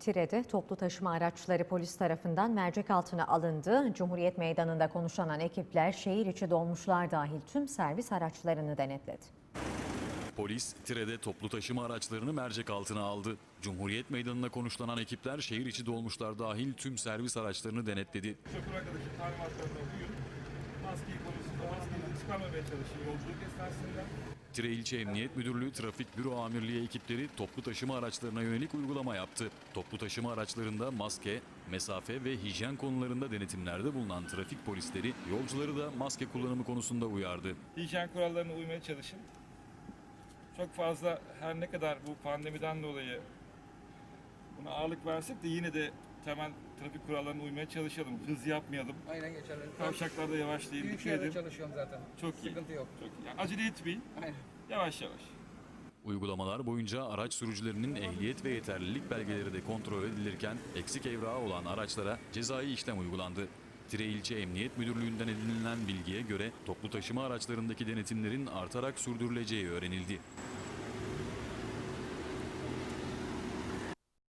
Tire'de toplu taşıma araçları polis tarafından mercek altına alındı. Cumhuriyet Meydanı'nda konuşlanan ekipler şehir içi dolmuşlar dahil tüm servis araçlarını denetledi. Polis, Tire'de toplu taşıma araçlarını mercek altına aldı. Cumhuriyet Meydanı'nda konuşlanan ekipler şehir içi dolmuşlar dahil tüm servis araçlarını denetledi. Şoför arkadaşı talimatlarına uyun. Çıkarmamaya çalışın yolculuk esnasında. Tire İlçe Emniyet Müdürlüğü Trafik Büro Amirliği ekipleri toplu taşıma araçlarına yönelik uygulama yaptı. Toplu taşıma araçlarında maske, mesafe ve hijyen konularında denetimlerde bulunan trafik polisleri yolcuları da maske kullanımı konusunda uyardı. Hijyen kurallarına uymaya çalışın. Çok fazla her ne kadar bu pandemiden dolayı buna ağırlık versek de yine de temel trafik kurallarına uymaya çalışalım. Hız yapmayalım. Aynen geçerli. Kavşaklarda yavaşlayın, Büyük dikkat yerde edin. çalışıyorum zaten. Çok iyi. Sıkıntı yok. Çok iyi. Yani acele etmeyin. Aynen. Yavaş yavaş. Uygulamalar boyunca araç sürücülerinin ehliyet ve yeterlilik belgeleri de kontrol edilirken eksik evrağı olan araçlara cezai işlem uygulandı. Tire İlçe Emniyet Müdürlüğü'nden edinilen bilgiye göre toplu taşıma araçlarındaki denetimlerin artarak sürdürüleceği öğrenildi.